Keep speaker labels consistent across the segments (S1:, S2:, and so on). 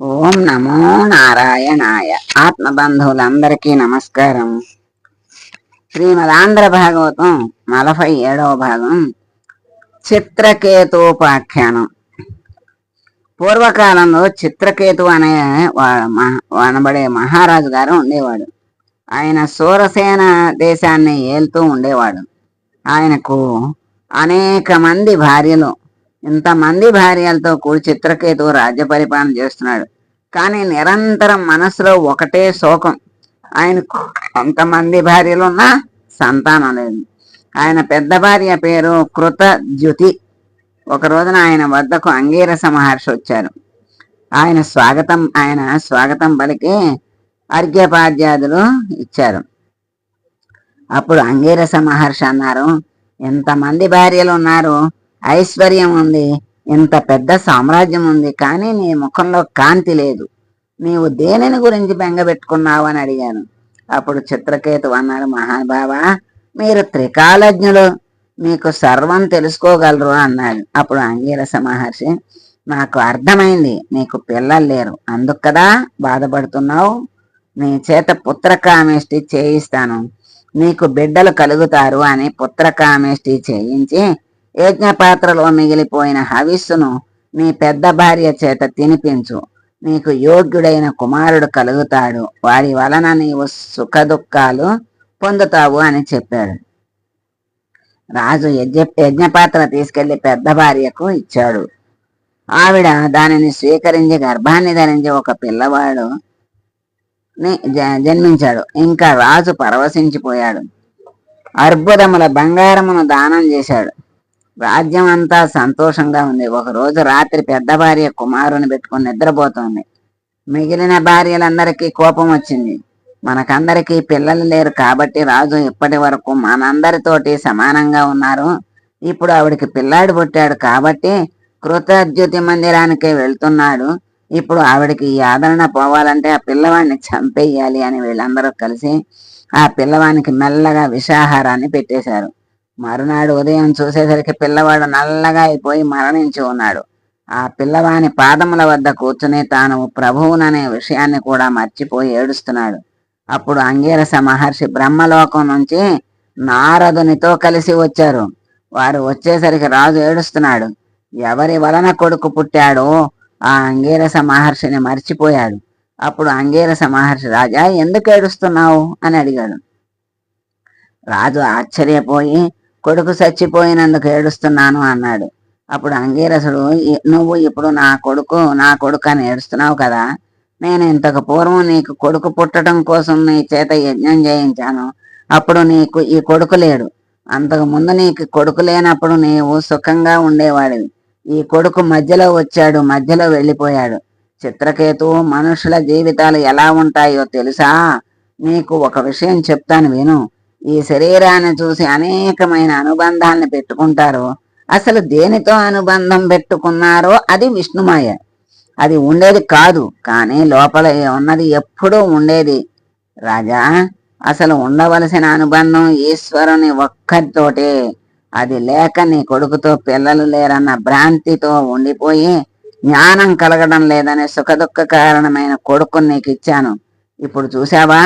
S1: ఓం నమో నారాయణాయ ఆత్మబంధువులందరికీ నమస్కారం. శ్రీమదాంధ్ర భాగవతం నలభై ఏడవ భాగం చిత్రకేతుపాఖ్యానం. పూర్వకాలంలో చిత్రకేతు అనే వా- అనబడే మహారాజు గారు ఉండేవాడు. ఆయన సూరసేన దేశాన్ని ఏలుతూ ఉండేవాడు. ఆయనకు అనేక మంది భార్యలు ఇంతమంది భార్యలతో కూడి చిత్రకేతు రాజ్య పరిపాలన చేస్తున్నాడు. కానీ నిరంతరం మనసులో ఒకటే శోకం. ఆయన కొంతమంది భార్యలు ఉన్నా సంతానం లేదు. ఆయన పెద్ద భార్య పేరు కృతజ్యుతి. ఒక రోజున ఆయన వద్దకు అంగీరస మహర్షి వచ్చారు. ఆయన స్వాగతం ఆయన స్వాగతం పలికి అర్ఘ్యపాద్యాదులు ఇచ్చారు. అప్పుడు అంగీరస మహర్షి అన్నారు ఎంతమంది భార్యలు ఉన్నారు? ఐశ్వర్యం ఉంది. ఇంత పెద్ద సామ్రాజ్యం ఉంది. కానీ నీ ముఖంలో కాంతి లేదు. నీవు దేనిని గురించి బెంగపెట్టుకున్నావు అని అడిగాను. అప్పుడు చిత్రకేతు అన్నాడు మహానుభావ మీరు త్రికాలజ్ఞులు. మీకు సర్వం తెలుసుకోగలరు అన్నాడు. అప్పుడు అంగీరస మహర్షి నాకు అర్థమైంది. నీకు పిల్లలు లేరు. అందుకు కదా బాధపడుతున్నావు? నీ చేత పుత్రకామేష్టి చేయిస్తాను. నీకు బిడ్డలు కలుగుతారు అని పుత్రకామేష్టి చేయించి యజ్ఞపాత్రలో మిగిలిపోయిన హవిస్సును నీ పెద్ద భార్య చేత తినిపించు. నీకు యోగ్యుడైన కుమారుడు కలుగుతాడు. వారి వలన నీవు సుఖదుఖాలు పొందుతావు అని చెప్పాడు. రాజు యజ్ఞ యజ్ఞపాత్ర తీసుకెళ్ళి పెద్ద భార్యకు ఇచ్చాడు. ఆవిడ దానిని స్వీకరించి గర్భాన్ని ధరించి ఒక పిల్లవాడు జ- జన్మించాడు. ఇంకా రాజు పరవశించిపోయాడు. అర్బుదముల బంగారమును దానం చేశాడు. రాజ్యం అంతా సంతోషంగా ఉంది. ఒక రోజు రాత్రి పెద్ద భార్య కుమారుని పెట్టుకుని నిద్రపోతోంది. మిగిలిన భార్యలందరికీ కోపం వచ్చింది. మనకందరికీ పిల్లలు లేరు కాబట్టి రాజు ఇప్పటి వరకు మనందరితోటి సమానంగా ఉన్నారు. ఇప్పుడు ఆవిడికి పిల్లాడు పుట్టాడు కాబట్టి కృతజ్యోతి మందిరానికే వెళ్తున్నాడు. ఇప్పుడు ఆవిడకి ఈ ఆదరణ పోవాలంటే ఆ పిల్లవాడిని చంపేయాలి అని వీళ్ళందరూ కలిసి ఆ పిల్లవానికి మెల్లగా విషాహారాన్ని పెట్టేశారు. మరునాడు ఉదయం చూసేసరికి పిల్లవాడు నల్లగా అయిపోయి మరణించి ఉన్నాడు. ఆ పిల్లవాని పాదముల వద్ద కూర్చుని తాను ప్రభువుననే విషయాన్ని కూడా మర్చిపోయి ఏడుస్తున్నాడు. అప్పుడు అంగీరస మహర్షి బ్రహ్మలోకం నుంచి నారదునితో కలిసి వచ్చారు. వారు వచ్చేసరికి రాజు ఏడుస్తున్నాడు. ఎవరి వలన కొడుకు పుట్టాడో ఆ అంగీరస మహర్షిని మర్చిపోయాడు. అప్పుడు అంగీరస మహర్షి రాజా ఎందుకు ఏడుస్తున్నావు? అని అడిగాడు. రాజు ఆశ్చర్యపోయి కొడుకు చచ్చిపోయినందుకు ఏడుస్తున్నాను అన్నాడు. అప్పుడు అంగీరసుడు నువ్వు ఇప్పుడు నా కొడుకు నా కొడుకు అని ఏడుస్తున్నావు కదా? నేను ఇంతకు పూర్వం నీకు కొడుకు పుట్టడం కోసం నీ చేత యజ్ఞం చేయించాను. అప్పుడు నీకు ఈ కొడుకు లేడు. అంతకు ముందు నీకు కొడుకు లేనప్పుడు నీవు సుఖంగా ఉండేవాడివి. ఈ కొడుకు మధ్యలో వచ్చాడు మధ్యలో వెళ్ళిపోయాడు. చిత్రకేతు మనుషుల జీవితాలు ఎలా ఉంటాయో తెలుసా? నీకు ఒక విషయం చెప్తాను విను. ఈ శరీరాన్ని చూసి అనేకమైన అనుబంధాలను పెట్టుకుంటారు అసలు దేనితో అనుబంధం పెట్టుకున్నారో అది విష్ణుమాయ. అది ఉండేది కాదు కానీ లోపల ఉన్నది ఎప్పుడూ ఉండేది. రాజా అసలు ఉండవలసిన అనుబంధం ఈశ్వరుని ఒక్కరితోటే. అది లేక నీ కొడుకుతో పిల్లలు లేరన్న భ్రాంతితో ఉండిపోయి జ్ఞానం కలగడం లేదనే సుఖదుఖ కారణమైన కొడుకుని నీకు ఇచ్చాను ఇప్పుడు చూసావా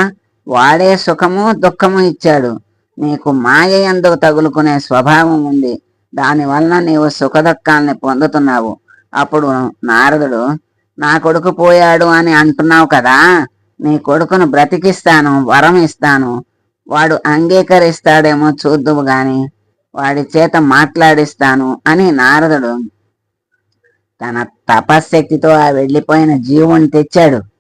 S1: వాడే సుఖము దుఃఖము ఇచ్చాడు. నీకు మాయ ఎందుకు తగులుకునే స్వభావం ఉంది? దాని వలన నీవు సుఖదుఖాల్ని పొందుతున్నావు. అప్పుడు నారదుడు నా కొడుకు పోయాడు అని అంటున్నావు కదా? నీ కొడుకును బ్రతికిస్తాను వరం ఇస్తాను. వాడు అంగీకరిస్తాడేమో చూద్దువు గాని వాడి చేత మాట్లాడిస్తాను అని నారదుడు తన తపశ్శక్తితో ఆ వెళ్ళిపోయిన జీవుని తెచ్చాడు.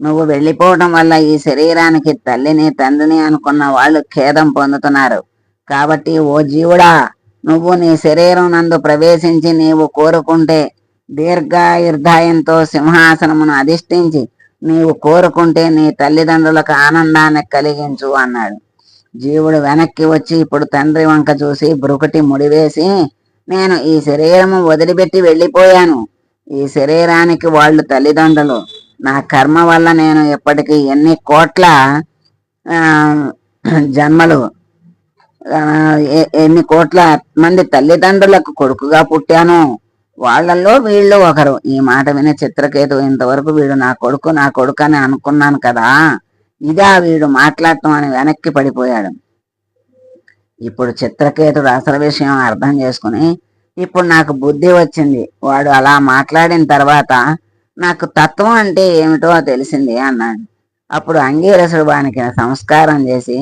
S1: నువ్వు వెళ్ళిపోవటం వల్ల ఈ శరీరానికి తల్లిని తండ్రిని అనుకున్న వాళ్ళు ఖేదం పొందుతున్నారు. కాబట్టి ఓ జీవుడా నువ్వు నీ శరీరం నందు ప్రవేశించి నీవు కోరుకుంటే దీర్ఘాయుర్ధాయంతో సింహాసనమును అధిష్ఠించి నీవు కోరుకుంటే నీ తల్లిదండ్రులకు ఆనందాన్ని కలిగించు అన్నాడు. జీవుడు వెనక్కి వచ్చి ఇప్పుడు తండ్రి వంక చూసి బ్రుకటి ముడివేసి నేను ఈ శరీరము వదిలిపెట్టి వెళ్ళిపోయాను. ఈ శరీరానికి వాళ్ళు తల్లిదండ్రులు. నా కర్మ వల్ల నేను ఇప్పటికీ ఎన్ని కోట్ల జన్మలు ఎన్ని కోట్ల మంది తల్లిదండ్రులకు కొడుకుగా పుట్టాను వాళ్ళల్లో వీళ్ళు ఒకరు. ఈ మాట విని చిత్రకేతు ఇంతవరకు వీడు నా కొడుకు నా కొడుకు అని అనుకున్నాను కదా. ఇదా వీడు మాట్లాడటం అని వెనక్కి పడిపోయాడు. ఇప్పుడు చిత్రకేతుడు అసలు విషయం అర్థం చేసుకుని ఇప్పుడు నాకు బుద్ధి వచ్చింది. వాడు అలా మాట్లాడిన తర్వాత నాకు తత్వం అంటే ఏమిటో తెలిసింది అన్నాడు. అప్పుడు అంగీరసుడు వానికి సంస్కారం చేసి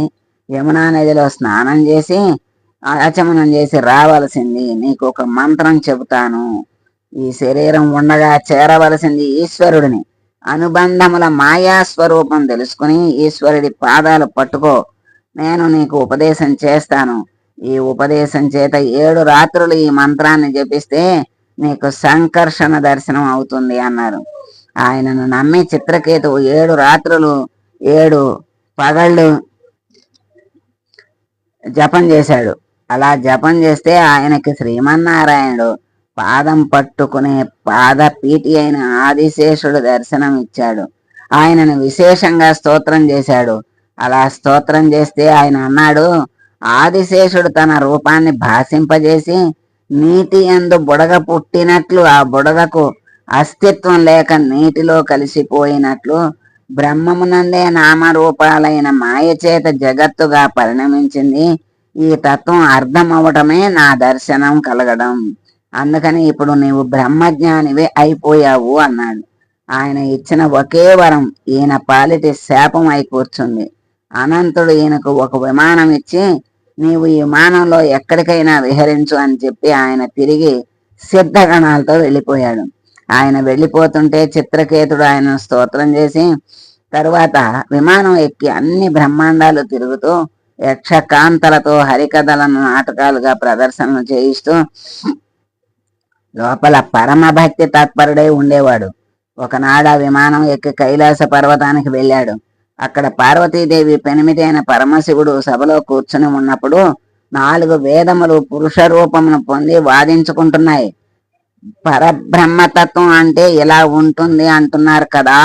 S1: యమునా నదిలో స్నానం చేసి ఆచమనం చేసి రావలసింది. నీకు ఒక మంత్రం చెబుతాను. ఈ శరీరం ఉండగా చేరవలసింది ఈశ్వరుడిని. అనుబంధముల మాయా స్వరూపం తెలుసుకుని ఈశ్వరుడి పాదాలు పట్టుకో. నేను నీకు ఉపదేశం చేస్తాను. ఈ ఉపదేశం చేత ఏడు రాత్రులు ఈ మంత్రాన్ని జపిస్తే నీకు సంకర్షణ దర్శనం అవుతుంది అన్నారు. ఆయనను నమ్మి చిత్రకేతువు ఏడు రాత్రులు ఏడు పగళ్ళు జపం చేశాడు. అలా జపం చేస్తే ఆయనకి శ్రీమన్నారాయణుడు పాదం పట్టుకునే పాద పీటి అయిన ఆదిశేషుడు దర్శనం ఇచ్చాడు. ఆయనను విశేషంగా స్తోత్రం చేశాడు. అలా స్తోత్రం చేస్తే ఆయన అన్నాడు ఆదిశేషుడు తన రూపాన్ని భాషింపజేసి నీటి ఎందు బుడగ పుట్టినట్లు ఆ బుడగకు అస్తిత్వం లేక నీటిలో కలిసిపోయినట్లు బ్రహ్మమునందే నామరూపాలైన మాయ చేత జగత్తుగా పరిణమించింది. ఈ తత్వం అర్థమవటమే నా దర్శనం కలగడం. అందుకని ఇప్పుడు నీవు బ్రహ్మజ్ఞానివే అయిపోయావు అన్నాడు. ఆయన ఇచ్చిన ఒకే వరం ఈయన పాలిటి శాపం అయి కూర్చుంది. అనంతుడు ఈయనకు ఒక విమానం ఇచ్చి నీవు ఈ విమానంలో ఎక్కడికైనా విహరించు అని చెప్పి ఆయన తిరిగి సిద్ధగణాలతో వెళ్ళిపోయాడు. ఆయన వెళ్ళిపోతుంటే చిత్రకేతుడు ఆయన స్తోత్రం చేసి తరువాత విమానం ఎక్కి అన్ని బ్రహ్మాండాలు తిరుగుతూ యక్షకాంతలతో హరికథలను నాటకాలుగా ప్రదర్శనలు చేయిస్తూ లోపల పరమ భక్తి తత్పరుడై ఉండేవాడు. ఒకనాడు ఆ విమానం ఎక్కి కైలాస పర్వతానికి వెళ్ళాడు. అక్కడ పార్వతీదేవి పెనిమిదైన పరమశివుడు సభలో కూర్చుని ఉన్నప్పుడు నాలుగు వేదములు పురుష రూపమును పొంది వాదించుకుంటున్నాయి. పరబ్రహ్మతత్వం అంటే ఇలా ఉంటుంది అంటున్నారు కదా?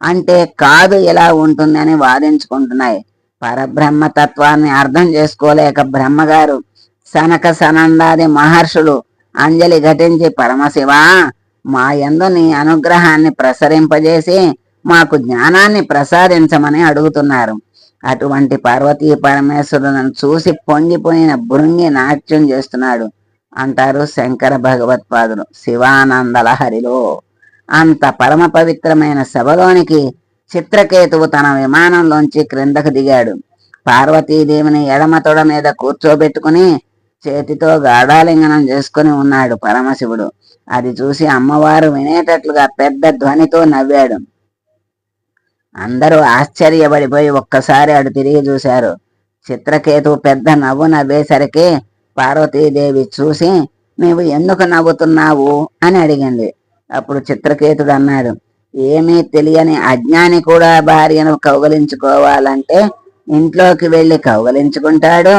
S1: అంటే కాదు ఇలా ఉంటుంది అని వాదించుకుంటున్నాయి. పరబ్రహ్మతత్వాన్ని అర్థం చేసుకోలేక బ్రహ్మగారు సనక సనందాది మహర్షులు అంజలి ఘటించి పరమశివ మా ఎందు నీ అనుగ్రహాన్ని ప్రసరింపజేసి మాకు జ్ఞానాన్ని ప్రసాదించమని అడుగుతున్నారు. అటువంటి పార్వతీ పరమేశ్వరులను చూసి పొంగిపోయిన భృంగి నాట్యం చేస్తున్నాడు. అంటారు శంకర భగవత్పాదులు. శివానందల హరిలో అంత పరమ పవిత్రమైన సభలోనికి చిత్రకేతువు తన విమానంలోంచి క్రిందకు దిగాడు. పార్వతీదేవిని ఎడమ తొడ మీద కూర్చోబెట్టుకుని చేతితో గాఢాలింగనం చేసుకుని ఉన్నాడు పరమశివుడు. అది చూసి అమ్మవారు వినేటట్లుగా పెద్ద ధ్వనితో నవ్వాడు. అందరూ ఆశ్చర్యపడిపోయి ఒక్కసారి అటు తిరిగి చూశారు. చిత్రకేతు పెద్ద నవ్వు నవ్వేసరికి పార్వతీదేవి చూసి నీవు ఎందుకు నవ్వుతున్నావు? అని అడిగింది. అప్పుడు చిత్రకేతుడు అన్నాడు ఏమీ తెలియని అజ్ఞాని కూడా భార్యను కౌగలించుకోవాలంటే ఇంట్లోకి వెళ్ళి కౌగలించుకుంటాడు.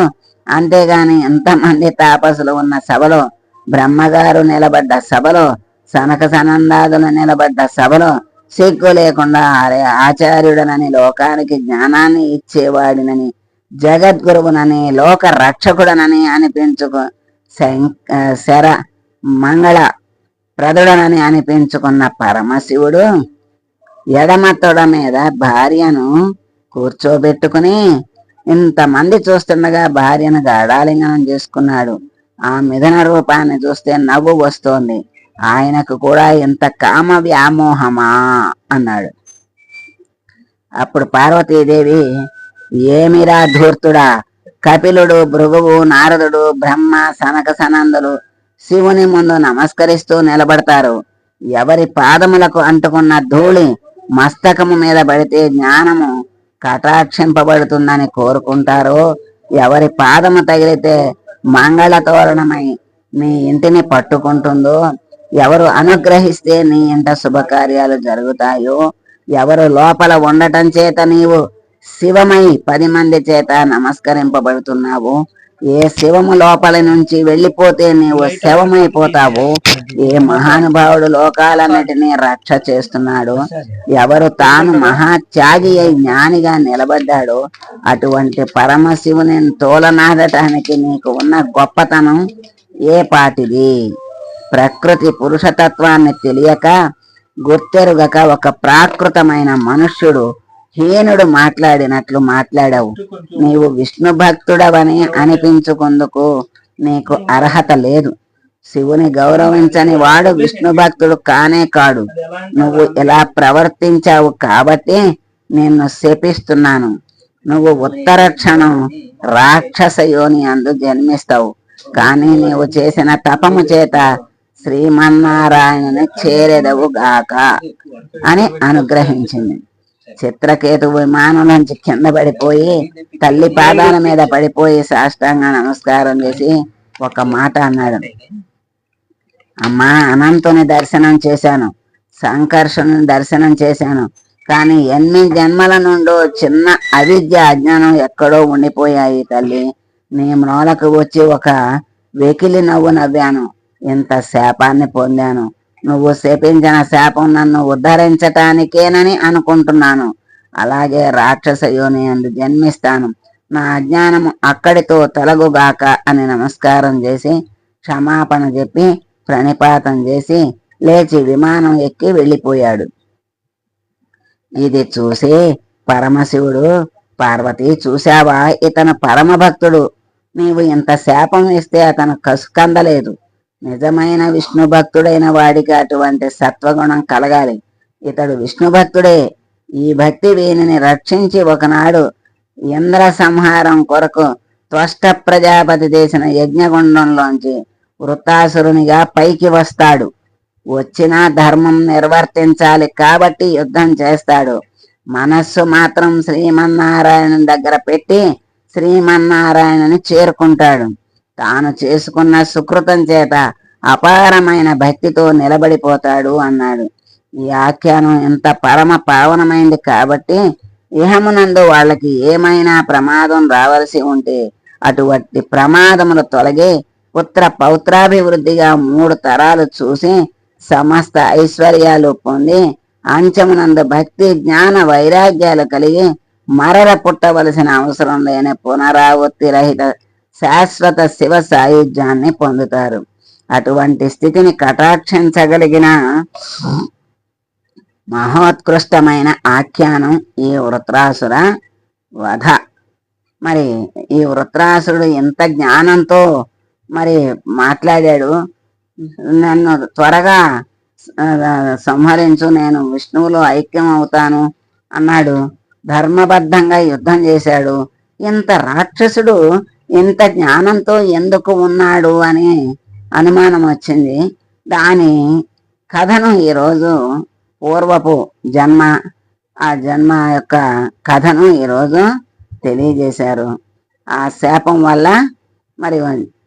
S1: అంతేగాని ఎంతమంది తాపసులు ఉన్న సభలో బ్రహ్మగారు నిలబడ్డ సభలో సనక సనందాదులు నిలబడ్డ సభలో సిగ్గు లేకుండా అరే ఆచార్యుడనని లోకానికి జ్ఞానాన్ని ఇచ్చేవాడినని జగద్గురువునని లోక రక్షకుడనని అనిపించుకు శం- శర మంగళ ప్రదుడనని అనిపించుకున్న పరమశివుడు ఎడమ తొడ మీద భార్యను కూర్చోబెట్టుకుని ఇంతమంది చూస్తుండగా భార్యను గాఢాలింగనం చేసుకున్నాడు. ఆ మిథన రూపాన్ని చూస్తే నవ్వు వస్తోంది. ఆయనకు కూడా ఇంత కామ వ్యామోహమా? అన్నాడు. అప్పుడు పార్వతీదేవి ఏమిరా ధూర్తుడా? కపిలుడు భృగువు నారదుడు బ్రహ్మ సనక సనందులు శివుని ముందు నమస్కరిస్తూ నిలబడతారు. ఎవరి పాదములకు అంటుకున్న ధూళి మస్తకము మీద పడితే జ్ఞానము కటాక్షింపబడుతుందని కోరుకుంటారో? ఎవరి పాదము తగిలితే మంగళ తోరణమై మీ ఇంటిని పట్టుకుంటుందో? ఎవరు అనుగ్రహిస్తే నీ ఇంట శుభకార్యాలు జరుగుతాయో ఎవరు లోపల ఉండటం చేత నీవు శివమై పది మంది చేత నమస్కరింపబడుతున్నావు ఏ శివము లోపల నుంచి వెళ్ళిపోతే నీవు శవమైపోతావు ఏ మహానుభావుడు లోకాలన్నిటినీ రక్ష చేస్తున్నాడు ఎవరు తాను మహాత్యాగి అయి జ్ఞానిగా నిలబడ్డాడు అటువంటి పరమశివుని తోలనాడటానికి నీకు ఉన్న గొప్పతనం ఏ పాటిది? ప్రకృతి పురుషతత్వాన్ని తెలియక గుర్తెరుగక ఒక ప్రాకృతమైన మనుష్యుడు హీనుడు మాట్లాడినట్లు మాట్లాడావు. నీవు విష్ణు భక్తుడవని అనిపించుకుందుకు నీకు అర్హత లేదు. శివుని గౌరవించని వాడు విష్ణు భక్తుడు కానే కాడు. నువ్వు ఇలా ప్రవర్తించావు కాబట్టి నిన్ను శపిస్తున్నాను. నువ్వు ఉత్తర క్షణం రాక్షస యోని అందు జన్మిస్తావు. కానీ నీవు చేసిన తపము చేత శ్రీమన్నారాయణని చేరెదవు గాక అని అనుగ్రహించింది. చిత్రకేతు విమానం నుంచి కింద పడిపోయి తల్లి పాదాల మీద పడిపోయి సాష్టాంగ నమస్కారం చేసి ఒక మాట అన్నాడు. అమ్మా అనంతుని దర్శనం చేశాను. సంకర్షణ దర్శనం చేశాను. కానీ ఎన్ని జన్మల నుండో చిన్న అవిద్య అజ్ఞానం ఎక్కడో ఉండిపోయాయి తల్లి. నీ మ్రోలకు వచ్చి ఒక వెకిలి నవ్వు నవ్వాను. ఇంత శాపాన్ని పొందాను? నువ్వు శపించిన శాపం నన్ను ఉద్ధరించటానికేనని అనుకుంటున్నాను. అలాగే రాక్షస యోని అందు జన్మిస్తాను. నా అజ్ఞానము అక్కడితో తొలగుగాక అని నమస్కారం చేసి క్షమాపణ చెప్పి ప్రణిపాతం చేసి లేచి విమానం ఎక్కి వెళ్ళిపోయాడు. ఇది చూసి పరమశివుడు పార్వతి చూశావా? ఇతను పరమభక్తుడు. నీవు ఇంత శాపం ఇస్తే అతను కసుకందలేదు నిజమైన విష్ణు భక్తుడైన వాడికి అటువంటి సత్వగుణం కలగాలి. ఇతడు విష్ణు భక్తుడే. ఈ భక్తి వీనిని రక్షించి ఒకనాడు ఇంద్ర సంహారం కొరకు త్వష్ట ప్రజాపతి చేసిన యజ్ఞగుండంలోంచి వృత్తాసురునిగా పైకి వస్తాడు. వచ్చిన ధర్మం నిర్వర్తించాలి కాబట్టి యుద్ధం చేస్తాడు. మనస్సు మాత్రం శ్రీమన్నారాయణ దగ్గర పెట్టి శ్రీమన్నారాయణని చేరుకుంటాడు. తాను చేసుకున్న సుకృతం చేత అపారమైన భక్తితో నిలబడిపోతాడు అన్నాడు. ఈ ఆఖ్యానం ఎంత పరమ పావనమైంది కాబట్టి ఇహమునందు వాళ్ళకి ఏమైనా ప్రమాదం రావలసి ఉంటే అటువంటి ప్రమాదములు తొలగి పుత్ర పౌత్రాభివృద్ధిగా మూడు తరాలు చూసి సమస్త ఐశ్వర్యాలు పొంది అంచమునందు భక్తి జ్ఞాన వైరాగ్యాలు కలిగి మరల పుట్టవలసిన అవసరం లేని పునరావృత్తి రహిత శాశ్వత శివ సాయుధ్యాన్ని పొందుతారు. అటువంటి స్థితిని కటాక్షించగలిగిన మహోత్కృష్టమైన ఆఖ్యానం ఈ వృత్రాసుర వధ. మరి ఈ వృత్రాసుడు ఎంత జ్ఞానంతో మరి మాట్లాడాడు. నన్ను త్వరగా సంహరించు నేను విష్ణువులో ఐక్యం అవుతాను అన్నాడు. ధర్మబద్ధంగా యుద్ధం చేశాడు. ఇంత రాక్షసుడు ఇంత జ్ఞానంతో ఎందుకు ఉన్నాడు అని అనుమానం వచ్చింది. దాని కథను ఈరోజు పూర్వపు జన్మ ఆ జన్మ యొక్క కథను ఈరోజు తెలియజేశారు. ఆ శాపం వల్ల మరి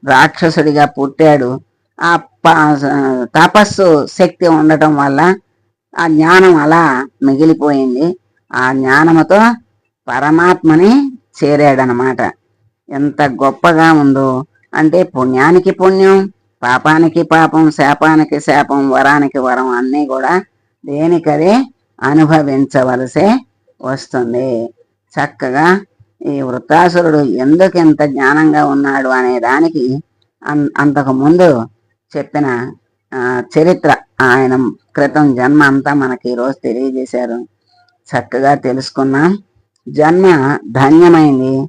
S1: రాక్షసుడిగా పుట్టాడు. ఆ ప- తపస్సు శక్తి ఉండటం వల్ల ఆ జ్ఞానం అలా మిగిలిపోయింది. ఆ జ్ఞానముతో పరమాత్మని చేరాడనమాట ఎంత గొప్పగా ఉందో. అంటే పుణ్యానికి పుణ్యం పాపానికి పాపం శాపానికి శాపం వరానికి వరం అన్నీ కూడా దేనికదే అనుభవించవలసే వస్తుంది. చక్కగా ఈ వృత్తాసురుడు ఎందుకు ఇంత జ్ఞానంగా ఉన్నాడు అనే దానికి అన్- అంతకు ముందు చెప్పిన చరిత్ర ఆయన క్రితం జన్మ అంతా మనకి ఈరోజు తెలియజేశారు. చక్కగా తెలుసుకున్నాం. జన్మ ధన్యమైంది.